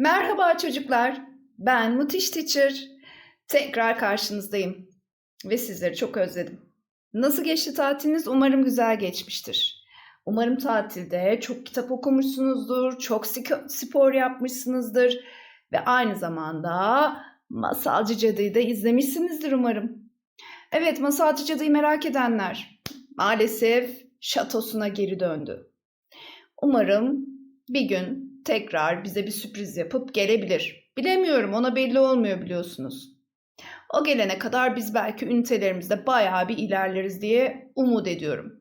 Merhaba çocuklar. Ben Mutiş Teacher. Tekrar karşınızdayım. Ve sizleri çok özledim. Nasıl geçti tatiliniz? Umarım güzel geçmiştir. Umarım tatilde çok kitap okumuşsunuzdur, çok spor yapmışsınızdır ve aynı zamanda Masalcı Cadı'yı da izlemişsinizdir umarım. Evet, Masalcı Cadı'yı merak edenler maalesef şatosuna geri döndü. Umarım bir gün tekrar bize bir sürpriz yapıp gelebilir. Bilemiyorum ona belli olmuyor biliyorsunuz. O gelene kadar biz belki ünitelerimizde bayağı bir ilerleriz diye umut ediyorum.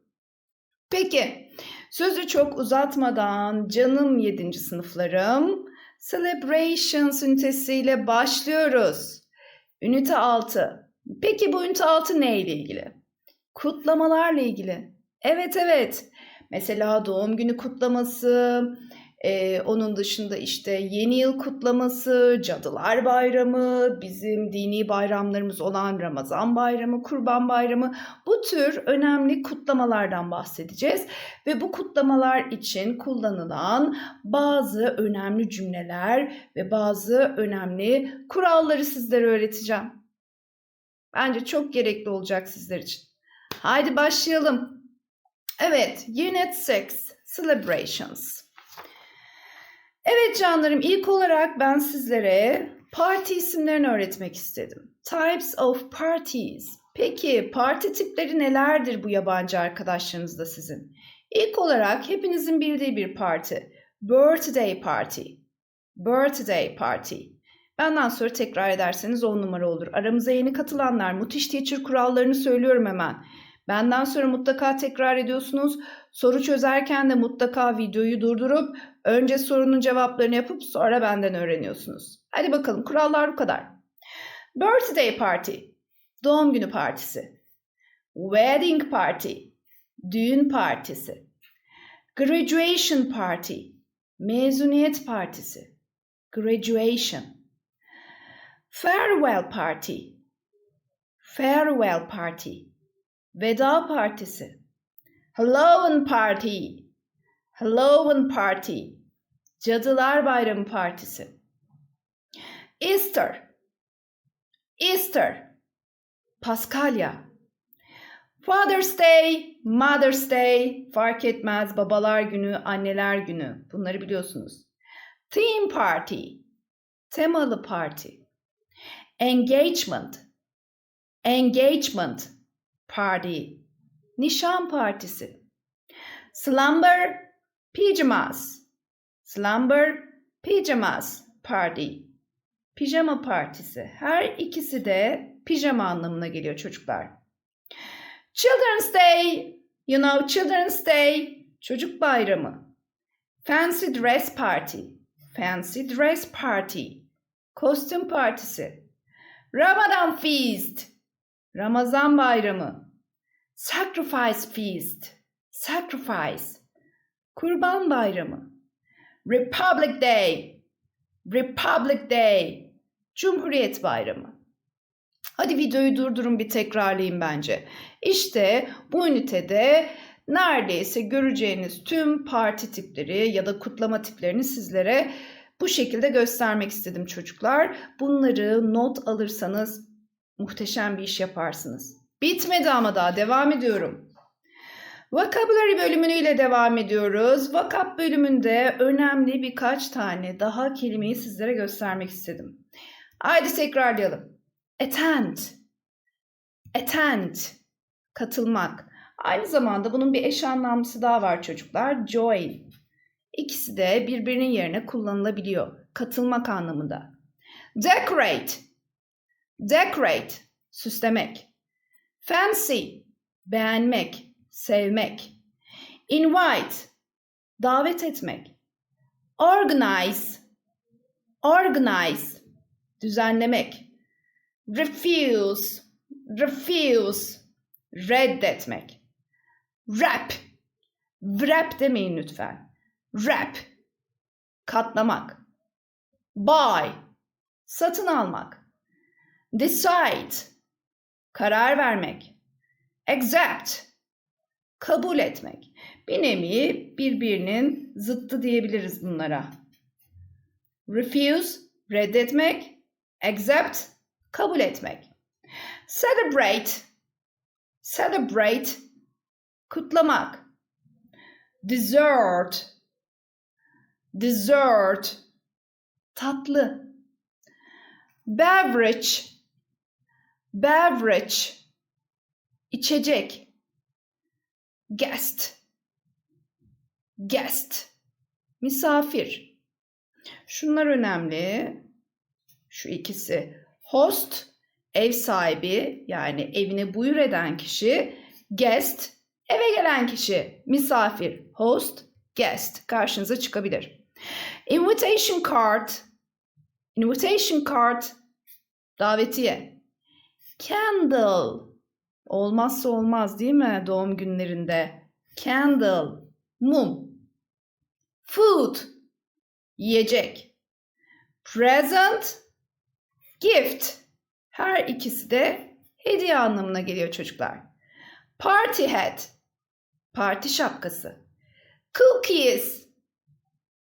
Peki sözü çok uzatmadan canım 7. sınıflarım Celebrations ünitesiyle başlıyoruz. Ünite 6. Peki bu ünite 6 ne ile ilgili? Kutlamalarla ilgili. Evet evet. Mesela doğum günü kutlaması, ee, onun dışında işte yeni yıl kutlaması, Cadılar Bayramı, bizim dini bayramlarımız olan Ramazan Bayramı, Kurban Bayramı bu tür önemli kutlamalardan bahsedeceğiz. Ve bu kutlamalar için kullanılan bazı önemli cümleler ve bazı önemli kuralları sizlere öğreteceğim. Bence çok gerekli olacak sizler için. Haydi başlayalım. Evet, Unit 6, Celebrations. Evet canlarım ilk olarak ben sizlere parti isimlerini öğretmek istedim. Types of parties. Peki parti tipleri nelerdir bu yabancı arkadaşlarınızda sizin? İlk olarak hepinizin bildiği bir parti. Birthday party. Birthday party. Benden sonra tekrar ederseniz 10 numara olur. Aramıza yeni katılanlar Mutiş Teacher kurallarını söylüyorum hemen. Benden sonra mutlaka tekrar ediyorsunuz. Soru çözerken de mutlaka videoyu durdurup önce sorunun cevaplarını yapıp sonra benden öğreniyorsunuz. Hadi bakalım kurallar bu kadar. Birthday party, doğum günü partisi. Wedding party, düğün partisi. Graduation party, mezuniyet partisi. Graduation. Farewell party, farewell party. Veda partisi. Halloween party. Halloween party. Cadılar Bayramı partisi. Easter. Easter. Paskalya. Father's Day, Mother's Day, fark etmez babalar günü, anneler günü. Bunları biliyorsunuz. Theme party. Temalı parti. Engagement. Engagement party. Nişan partisi. Slumber pajamas. Slumber pajamas party. Pijama partisi. Her ikisi de pijama anlamına geliyor çocuklar. Children's Day. You know Children's Day. Çocuk bayramı. Fancy dress party. Fancy dress party. Kostüm partisi. Ramadan feast. Ramazan bayramı. Sacrifice feast. Sacrifice. Kurban bayramı. Republic Day. Republic Day. Cumhuriyet bayramı. Hadi videoyu durdurun bir tekrarlayayım bence. İşte bu ünitede neredeyse göreceğiniz tüm parti tipleri ya da kutlama tiplerini sizlere bu şekilde göstermek istedim çocuklar. Bunları not alırsanız muhteşem bir iş yaparsınız. Bitmedi ama daha devam ediyorum. Vocabulary bölümüyle devam ediyoruz. Vakap bölümünde önemli birkaç tane daha kelimeyi sizlere göstermek istedim. Haydi tekrarlayalım. Attend. Attend. Katılmak. Aynı zamanda bunun bir eş anlamlısı daha var çocuklar. Join. İkisi de birbirinin yerine kullanılabiliyor. Katılmak anlamında. Decorate. Decorate. Süslemek. Fancy. Beğenmek, sevmek. Invite. Davet etmek. Organize. Organize. Düzenlemek. Refuse. Refuse. Reddetmek. Wrap. Wrap demeyin lütfen. Wrap. Katlamak. Buy. Satın almak. Decide. Karar vermek. Accept. Kabul etmek. Bir nevi birbirinin zıttı diyebiliriz bunlara. refuse, reddetmek, accept, kabul etmek. Celebrate, celebrate, kutlamak. Dessert, dessert, tatlı. Beverage, beverage, içecek. Guest, guest, misafir. Şunlar önemli. Şu ikisi. Host, ev sahibi yani evine buyur eden kişi. Guest, eve gelen kişi. Misafir, host, guest karşınıza çıkabilir. Invitation card, invitation card, davetiye. Candle, olmazsa olmaz değil mi doğum günlerinde? Candle, mum. Food, yiyecek. Present, gift. Her ikisi de hediye anlamına geliyor çocuklar. Party hat, parti şapkası. Cookies,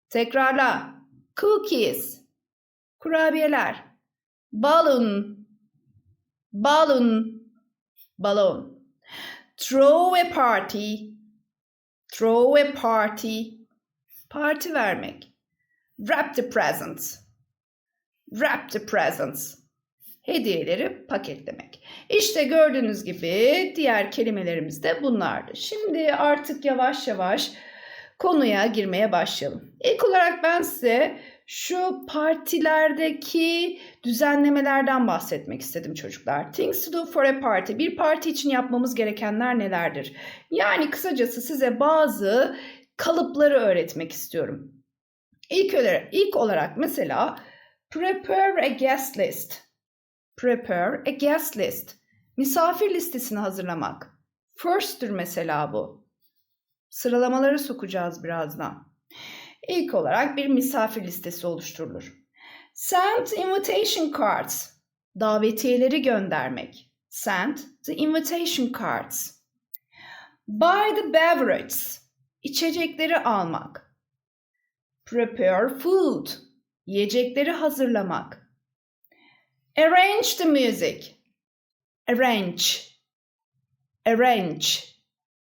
tekrarla. Cookies, kurabiyeler. Balloon, balloon, balon. Throw a party, throw a party, parti vermek. Wrap the presents, wrap the presents, hediyeleri paketlemek. İşte gördüğünüz gibi diğer kelimelerimiz de bunlardı. Şimdi artık yavaş yavaş konuya girmeye başlayalım. İlk olarak ben size şu partilerdeki düzenlemelerden bahsetmek istedim çocuklar. Things to do for a party. Bir parti için yapmamız gerekenler nelerdir? Yani kısacası size bazı kalıpları öğretmek istiyorum. İlk olarak, ilk olarak mesela prepare a guest list. Prepare a guest list. Misafir listesini hazırlamak. First'tür mesela bu. Sıralamaları sokacağız birazdan. İlk olarak bir misafir listesi oluşturulur. Send invitation cards. Davetiyeleri göndermek. Send the invitation cards. Buy the beverages. İçecekleri almak. Prepare food. Yiyecekleri hazırlamak. Arrange the music. Arrange. Arrange.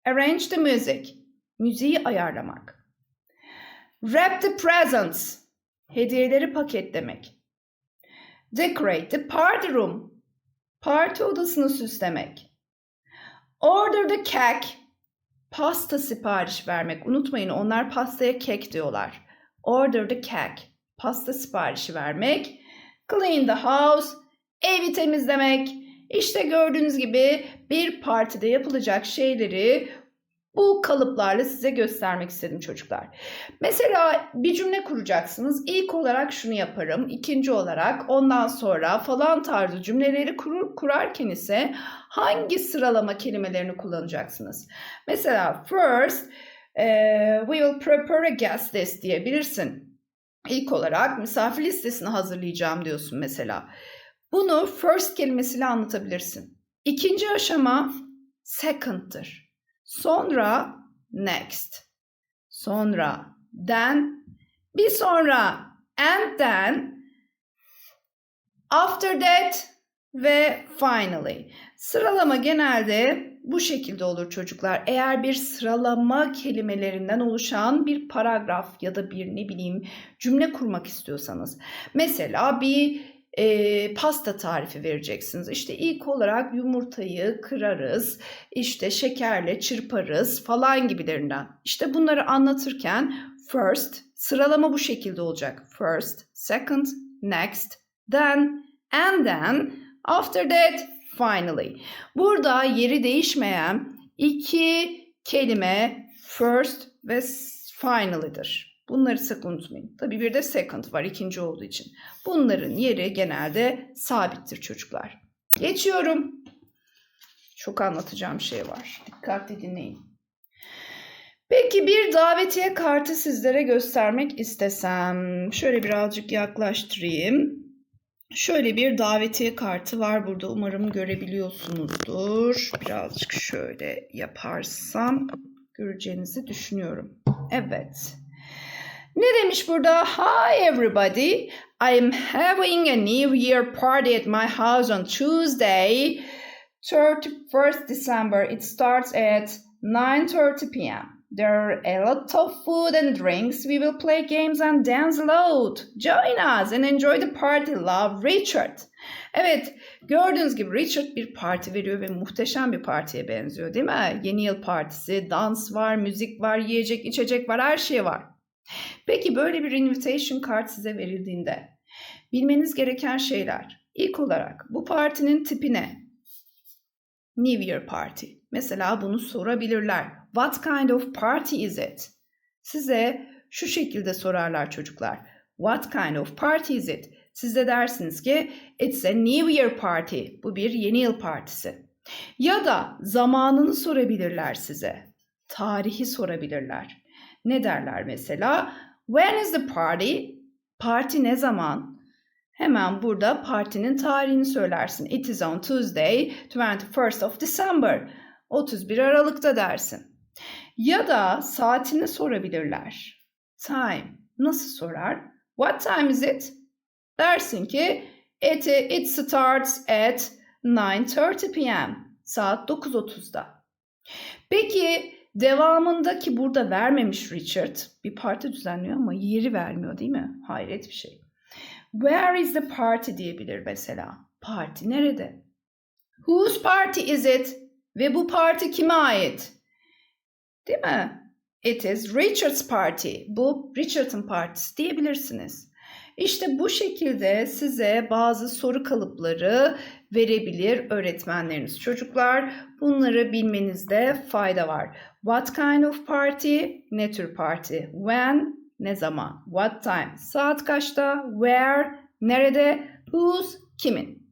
Arrange the music. Müziği ayarlamak. Wrap the presents. Hediyeleri paketlemek. Decorate the party room. Parti odasını süslemek. Order the cake. Pasta sipariş vermek. Unutmayın onlar pastaya kek diyorlar. Order the cake. Pasta siparişi vermek. Clean the house. Evi temizlemek. İşte gördüğünüz gibi bir partide yapılacak şeyleri bu kalıplarla size göstermek istedim çocuklar. Mesela bir cümle kuracaksınız. İlk olarak şunu yaparım. ikinci olarak ondan sonra falan tarzı cümleleri kurur, kurarken ise hangi sıralama kelimelerini kullanacaksınız? Mesela first we will prepare a guest list diyebilirsin. İlk olarak misafir listesini hazırlayacağım diyorsun mesela. Bunu first kelimesiyle anlatabilirsin. İkinci aşama second'tır. Sonra next. Sonra then. Bir sonra and then. After that ve finally. Sıralama genelde bu şekilde olur çocuklar. Eğer bir sıralama kelimelerinden oluşan bir paragraf ya da bir ne bileyim cümle kurmak istiyorsanız. Mesela bir e, pasta tarifi vereceksiniz. İşte ilk olarak yumurtayı kırarız, işte şekerle çırparız falan gibilerinden. İşte bunları anlatırken first sıralama bu şekilde olacak. First, second, next, then, and then, after that, finally. Burada yeri değişmeyen iki kelime first ve finally'dir. Bunları sakın unutmayın. Tabii bir de second var ikinci olduğu için. Bunların yeri genelde sabittir çocuklar. Geçiyorum. Çok anlatacağım şey var. Dikkatli dinleyin. Peki bir davetiye kartı sizlere göstermek istesem. Şöyle birazcık yaklaştırayım. Şöyle bir davetiye kartı var burada. Umarım görebiliyorsunuzdur. Birazcık şöyle yaparsam göreceğinizi düşünüyorum. Evet. Ne demiş burada? Hi everybody. I'm having a New Year party at my house on Tuesday, 31st December. It starts at 9:30 p.m. There are a lot of food and drinks. We will play games and dance a. Join us and enjoy the party. Love Richard. Evet, gördüğünüz gibi Richard bir parti veriyor ve muhteşem bir partiye benziyor değil mi? Yeni yıl partisi, dans var, müzik var, yiyecek, içecek var, her şey var. Peki böyle bir invitation card size verildiğinde bilmeniz gereken şeyler. İlk olarak bu partinin tipi ne? New Year Party. Mesela bunu sorabilirler. What kind of party is it? Size şu şekilde sorarlar çocuklar. What kind of party is it? Siz de dersiniz ki it's a New Year party. Bu bir yeni yıl partisi. Ya da zamanını sorabilirler size. Tarihi sorabilirler. Ne derler mesela? When is the party? Parti ne zaman? Hemen burada partinin tarihini söylersin. It is on Tuesday, 21st of December. 31 Aralık'ta dersin. Ya da saatini sorabilirler. Time. Nasıl sorar? What time is it? Dersin ki it, it starts at 9.30 p.m. Saat 9.30'da. Peki devamındaki burada vermemiş Richard. Bir parti düzenliyor ama yeri vermiyor değil mi? Hayret bir şey. Where is the party diyebilir mesela. Parti nerede? Whose party is it? Ve bu parti kime ait? Değil mi? It is Richard's party. Bu Richard'ın partisi diyebilirsiniz. İşte bu şekilde size bazı soru kalıpları verebilir öğretmenleriniz. Çocuklar bunları bilmenizde fayda var. What kind of party? Ne tür parti? When? Ne zaman? What time? Saat kaçta? Where? Nerede? Whose? Kimin?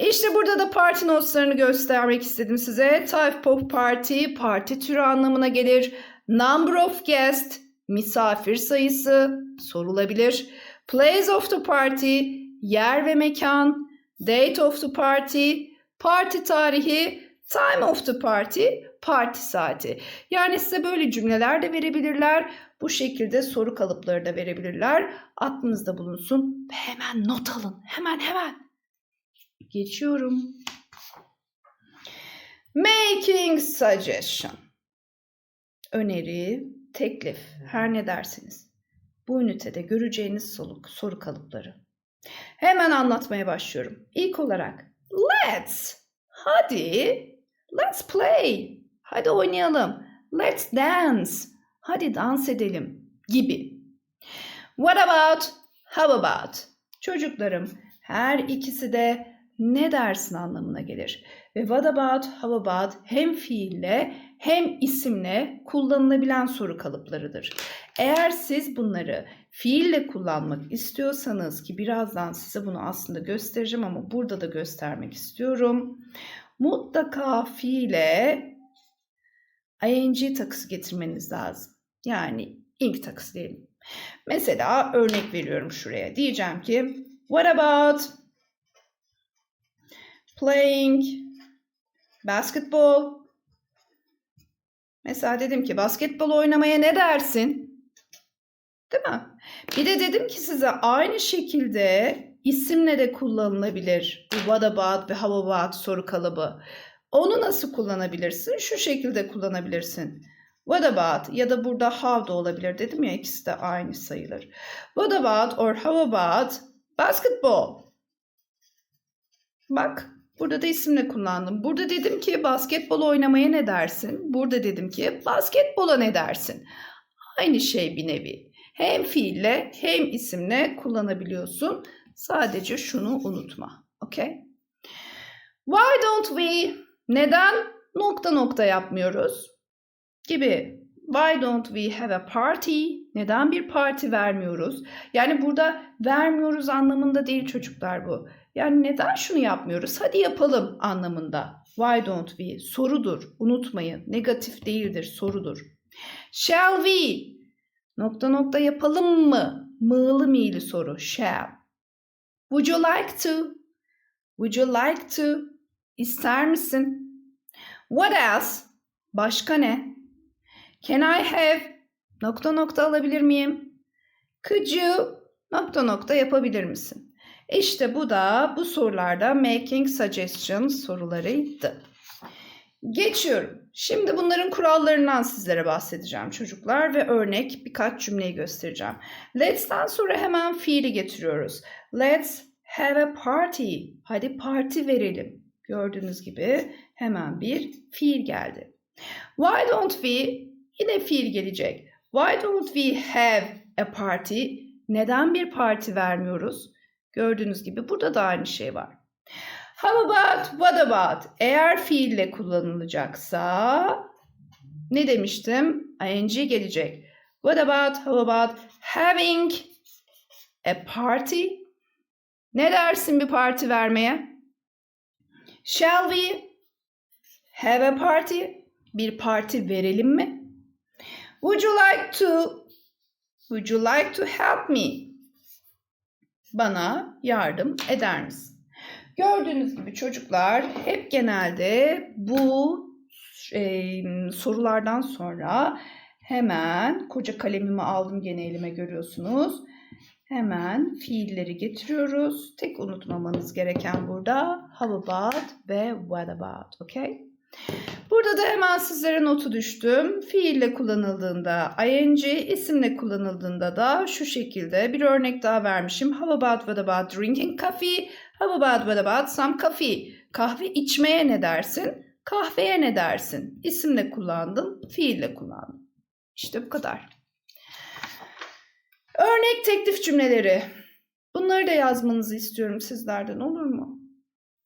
İşte burada da parti notlarını göstermek istedim size. Type of party, parti türü anlamına gelir. Number of guest, misafir sayısı sorulabilir. Place of the party, yer ve mekan. Date of the party, parti tarihi. Time of the party, parti saati. Yani size böyle cümleler de verebilirler. Bu şekilde soru kalıpları da verebilirler. Aklınızda bulunsun ve hemen not alın. Hemen hemen. Geçiyorum. Making suggestion. Öneri, teklif, her ne dersiniz. Bu ünitede göreceğiniz soru, soru kalıpları. Hemen anlatmaya başlıyorum. İlk olarak let's. Hadi. Let's play. Hadi oynayalım. Let's dance. Hadi dans edelim gibi. What about? How about? Çocuklarım her ikisi de ne dersin anlamına gelir. Ve what about, how about hem fiille hem isimle kullanılabilen soru kalıplarıdır. Eğer siz bunları fiille kullanmak istiyorsanız ki birazdan size bunu aslında göstereceğim ama burada da göstermek istiyorum. Mutlaka fiile ing takısı getirmeniz lazım. Yani ing takısı diyelim. Mesela örnek veriyorum şuraya. Diyeceğim ki what about playing basketball? Mesela dedim ki basketbol oynamaya ne dersin? Değil mi? Bir de dedim ki size aynı şekilde isimle de kullanılabilir. Bu what about ve how about soru kalıbı. Onu nasıl kullanabilirsin? Şu şekilde kullanabilirsin. What about ya da burada how da olabilir dedim ya ikisi de aynı sayılır. What about or how about basketball? Bak burada da isimle kullandım. Burada dedim ki basketbol oynamaya ne dersin? Burada dedim ki basketbola ne dersin? Aynı şey bir nevi. Hem fiille hem isimle kullanabiliyorsun. Sadece şunu unutma. Okay? Why don't we? Neden nokta nokta yapmıyoruz? Gibi. Why don't we have a party? Neden bir parti vermiyoruz? Yani burada vermiyoruz anlamında değil çocuklar bu. Yani neden şunu yapmıyoruz? Hadi yapalım anlamında. Why don't we? Sorudur. Unutmayın. Negatif değildir. Sorudur. Shall we? Nokta nokta yapalım mı? Mığlı mi'li soru. Shall. Would you like to? Would you like to? İster misin? What else? Başka ne? Can I have? Nokta nokta alabilir miyim? Could you nokta nokta yapabilir misin? İşte bu da bu sorularda making suggestions sorularıydı. Geçiyorum. Şimdi bunların kurallarından sizlere bahsedeceğim çocuklar ve örnek birkaç cümleyi göstereceğim. Let's'ten sonra hemen fiili getiriyoruz. Let's have a party. Hadi parti verelim. Gördüğünüz gibi hemen bir fiil geldi. Why don't we? Yine fiil gelecek. Why don't we have a party? Neden bir parti vermiyoruz? Gördüğünüz gibi burada da aynı şey var. How about, what about? Eğer fiille kullanılacaksa ne demiştim? ing gelecek. What about, how about having a party? Ne dersin bir parti vermeye? Shall we have a party? Bir parti verelim mi? Would you like to Would you like to help me? Bana yardım eder misin? Gördüğünüz gibi çocuklar hep genelde bu e, sorulardan sonra hemen koca kalemimi aldım gene elime görüyorsunuz. Hemen fiilleri getiriyoruz. Tek unutmamanız gereken burada how about ve what about. Okay? Burada da hemen sizlere notu düştüm. Fiille kullanıldığında ing, isimle kullanıldığında da şu şekilde bir örnek daha vermişim. How about what about drinking coffee? How about what about some coffee? Kahve içmeye ne dersin? Kahveye ne dersin? İsimle kullandım, fiille kullandım. İşte bu kadar. Örnek teklif cümleleri. Bunları da yazmanızı istiyorum sizlerden olur mu?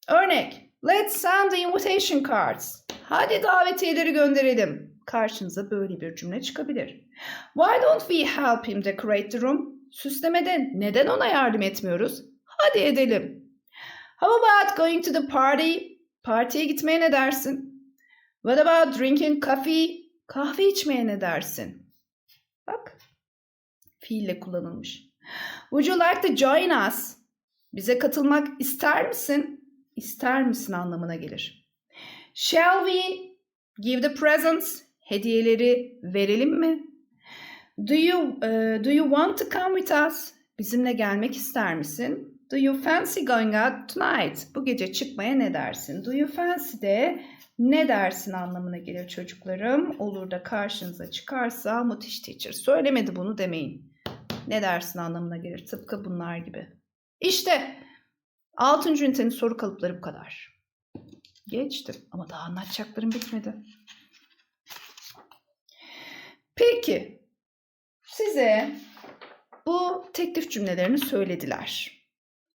Örnek. Let's send the invitation cards. Hadi davetiyeleri gönderelim. Karşınıza böyle bir cümle çıkabilir. Why don't we help him decorate the room? Süslemede neden ona yardım etmiyoruz? Hadi edelim. How about going to the party? Partiye gitmeye ne dersin? What about drinking coffee? Kahve içmeye ne dersin? Bak. Fiille kullanılmış. Would you like to join us? Bize katılmak ister misin? İster misin anlamına gelir. Shall we give the presents? Hediyeleri verelim mi? Do you uh, do you want to come with us? Bizimle gelmek ister misin? Do you fancy going out tonight? Bu gece çıkmaya ne dersin? Do you fancy de ne dersin anlamına gelir çocuklarım. Olur da karşınıza çıkarsa müthiş teacher. Söylemedi bunu demeyin. Ne dersin anlamına gelir. Tıpkı bunlar gibi. İşte 6. ünitenin soru kalıpları bu kadar. Geçtim ama daha anlatacaklarım bitmedi. Peki size bu teklif cümlelerini söylediler.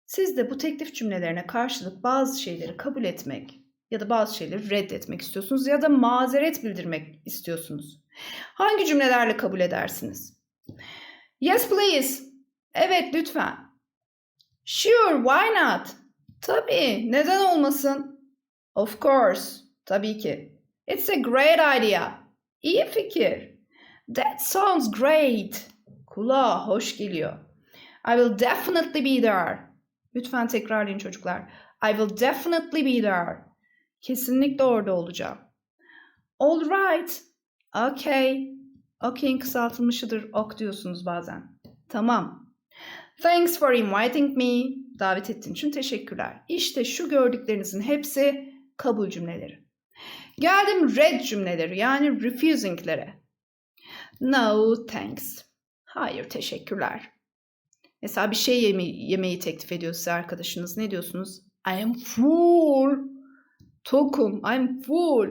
Siz de bu teklif cümlelerine karşılık bazı şeyleri kabul etmek ya da bazı şeyleri reddetmek istiyorsunuz ya da mazeret bildirmek istiyorsunuz. Hangi cümlelerle kabul edersiniz? Yes please. Evet lütfen. Sure, why not? Tabii, neden olmasın? Of course, tabii ki. It's a great idea. İyi fikir. That sounds great. Kulağa hoş geliyor. I will definitely be there. Lütfen tekrarlayın çocuklar. I will definitely be there. Kesinlikle orada olacağım. All right. Okay. Okay'in kısaltılmışıdır. Ok diyorsunuz bazen. Tamam. Thanks for inviting me. Davet ettiğin için teşekkürler. İşte şu gördüklerinizin hepsi kabul cümleleri. Geldim red cümleleri yani refusing'lere. No thanks. Hayır teşekkürler. Mesela bir şey yeme yemeği teklif ediyor size arkadaşınız. Ne diyorsunuz? I am full. Tokum. I am full.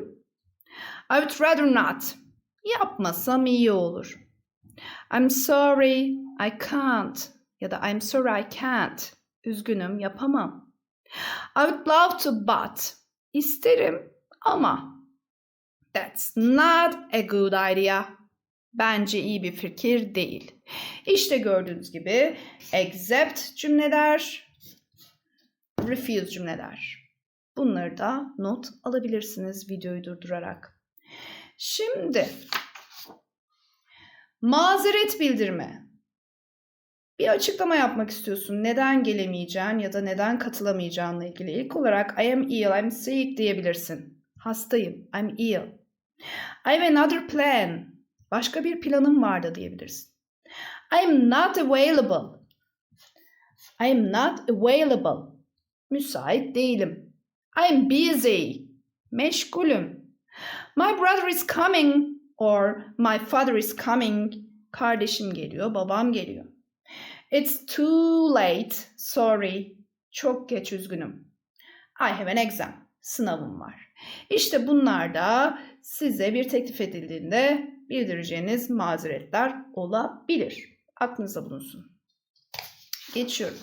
I would rather not. Yapmasam iyi olur. I'm sorry. I can't. Ya da I'm sorry I can't. Üzgünüm yapamam. I would love to but. İsterim ama. That's not a good idea. Bence iyi bir fikir değil. İşte gördüğünüz gibi accept cümleler, refuse cümleler. Bunları da not alabilirsiniz videoyu durdurarak. Şimdi mazeret bildirme. Bir açıklama yapmak istiyorsun. Neden gelemeyeceğin ya da neden katılamayacağınla ilgili. İlk olarak I am ill, I'm sick diyebilirsin. Hastayım, I'm ill. I have another plan. Başka bir planım vardı diyebilirsin. I am not available. I am not available. Müsait değilim. I am busy. Meşgulüm. My brother is coming or my father is coming. Kardeşim geliyor, babam geliyor. It's too late. Sorry. Çok geç üzgünüm. I have an exam. Sınavım var. İşte bunlar da size bir teklif edildiğinde bildireceğiniz mazeretler olabilir. Aklınızda bulunsun. Geçiyorum.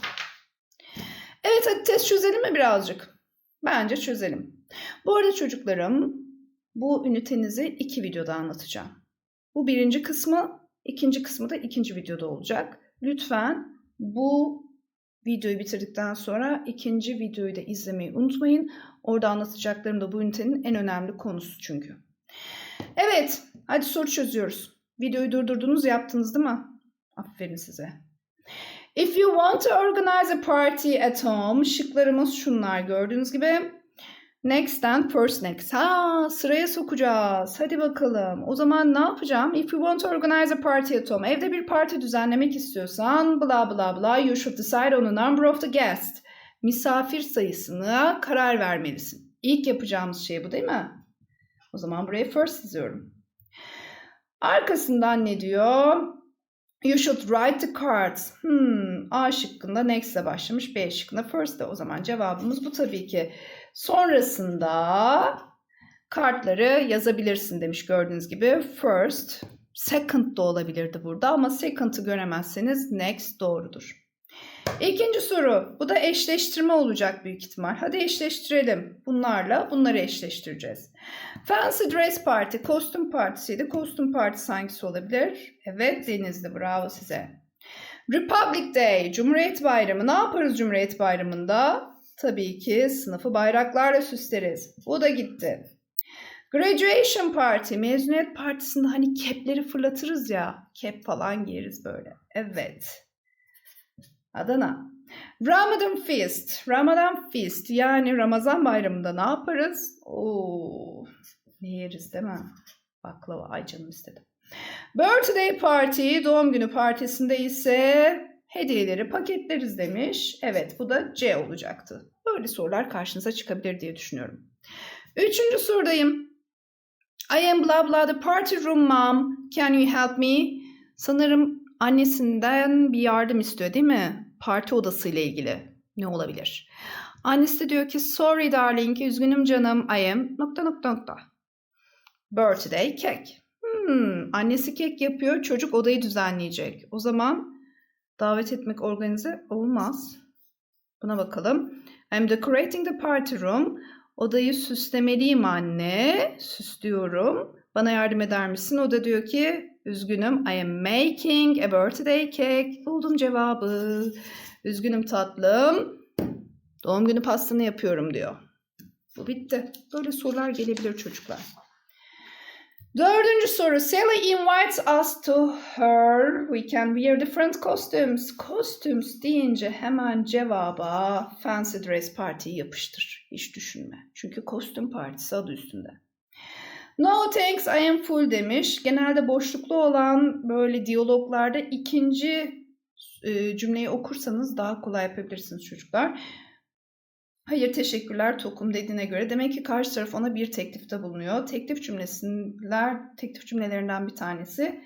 Evet hadi test çözelim mi birazcık? Bence çözelim. Bu arada çocuklarım bu ünitenizi iki videoda anlatacağım. Bu birinci kısmı, ikinci kısmı da ikinci videoda olacak. Lütfen bu videoyu bitirdikten sonra ikinci videoyu da izlemeyi unutmayın. Orada anlatacaklarım da bu ünitenin en önemli konusu çünkü. Evet, hadi soru çözüyoruz. Videoyu durdurdunuz, yaptınız değil mi? Aferin size. If you want to organize a party at home, şıklarımız şunlar gördüğünüz gibi. Next and first next. Ha, sıraya sokacağız. Hadi bakalım. O zaman ne yapacağım? If you want to organize a party at home. Evde bir parti düzenlemek istiyorsan bla bla bla you should decide on the number of the guests. Misafir sayısına karar vermelisin. İlk yapacağımız şey bu değil mi? O zaman buraya first yazıyorum. Arkasından ne diyor? You should write the cards. Hmm, A şıkkında next ile başlamış, B şıkkında first de. O zaman cevabımız bu tabii ki. Sonrasında kartları yazabilirsin demiş gördüğünüz gibi. First, second da olabilirdi burada ama second'ı göremezseniz next doğrudur. İkinci soru. Bu da eşleştirme olacak büyük ihtimal. Hadi eşleştirelim. Bunlarla bunları eşleştireceğiz. Fancy dress party, kostüm partisiydi. Kostüm partisi hangisi olabilir? Evet Denizli bravo size. Republic Day, Cumhuriyet Bayramı. Ne yaparız Cumhuriyet Bayramı'nda? Tabii ki sınıfı bayraklarla süsleriz. Bu da gitti. Graduation Party, mezuniyet partisinde hani kepleri fırlatırız ya. Kep falan giyeriz böyle. Evet. Adana. Ramadan Feast. Ramadan Feast yani Ramazan bayramında ne yaparız? Oo, ne yeriz değil mi? Baklava. Ay canım istedim. Birthday Party, doğum günü partisinde ise hediyeleri paketleriz demiş. Evet bu da C olacaktı. Böyle sorular karşınıza çıkabilir diye düşünüyorum. Üçüncü sorudayım. I am blah blah the party room mom. Can you help me? Sanırım annesinden bir yardım istiyor değil mi? Parti odası ile ilgili. Ne olabilir? Annesi de diyor ki sorry darling, üzgünüm canım, I am nokta nokta nokta. Birthday cake. Hmm, annesi kek yapıyor, çocuk odayı düzenleyecek. O zaman davet etmek organize olmaz. Buna bakalım. I'm decorating the party room. Odayı süslemeliyim anne. Süslüyorum. Bana yardım eder misin? O da diyor ki üzgünüm. I am making a birthday cake. Buldum cevabı. Üzgünüm tatlım. Doğum günü pastanı yapıyorum diyor. Bu bitti. Böyle sorular gelebilir çocuklar. Dördüncü soru. Sally invites us to her. We can wear different costumes. Costumes deyince hemen cevaba fancy dress party yapıştır. Hiç düşünme. Çünkü kostüm partisi adı üstünde. No thanks I am full demiş. Genelde boşluklu olan böyle diyaloglarda ikinci e, cümleyi okursanız daha kolay yapabilirsiniz çocuklar. Hayır teşekkürler tokum dediğine göre demek ki karşı taraf ona bir teklifte bulunuyor. Teklif cümlesiler, teklif cümlelerinden bir tanesi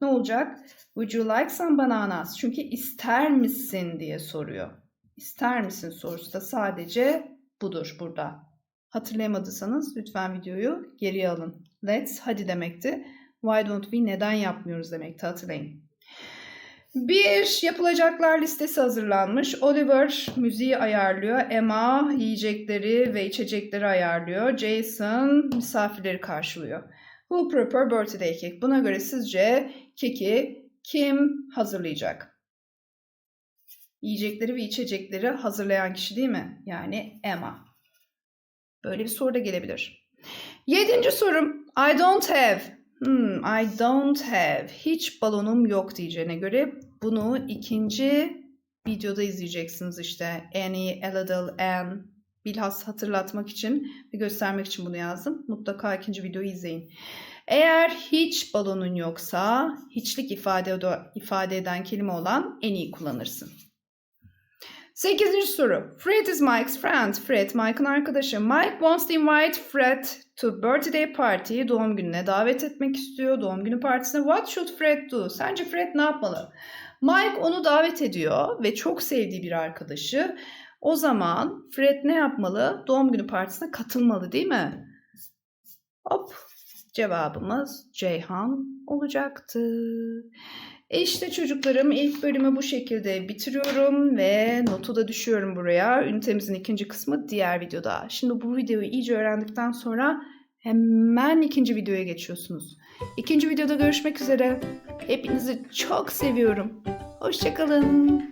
ne olacak? Would you like some bananas? Çünkü ister misin diye soruyor. İster misin sorusu da sadece budur burada. Hatırlayamadıysanız lütfen videoyu geriye alın. Let's hadi demekti. Why don't we neden yapmıyoruz demekti hatırlayın. Bir yapılacaklar listesi hazırlanmış. Oliver müziği ayarlıyor. Emma yiyecekleri ve içecekleri ayarlıyor. Jason misafirleri karşılıyor. Who prepare birthday cake? Buna göre sizce keki kim hazırlayacak? Yiyecekleri ve içecekleri hazırlayan kişi değil mi? Yani Emma. Böyle bir soru da gelebilir. Yedinci sorum. I don't have. Hmm, I don't have. Hiç balonum yok diyeceğine göre bunu ikinci videoda izleyeceksiniz işte. Any, a little, an Bilhas hatırlatmak için ve göstermek için bunu yazdım. Mutlaka ikinci videoyu izleyin. Eğer hiç balonun yoksa hiçlik ifade, ifade eden kelime olan en iyi kullanırsın. Sekizinci soru. Fred is Mike's friend. Fred Mike'ın arkadaşı. Mike wants to invite Fred to birthday party. Doğum gününe davet etmek istiyor. Doğum günü partisine. What should Fred do? Sence Fred ne yapmalı? Mike onu davet ediyor ve çok sevdiği bir arkadaşı. O zaman Fred ne yapmalı? Doğum günü partisine katılmalı değil mi? Hop cevabımız Ceyhan olacaktı. E işte çocuklarım ilk bölümü bu şekilde bitiriyorum ve notu da düşüyorum buraya. Ünitemizin ikinci kısmı diğer videoda. Şimdi bu videoyu iyice öğrendikten sonra hemen ikinci videoya geçiyorsunuz. İkinci videoda görüşmek üzere. Hepinizi çok seviyorum. Hoşçakalın.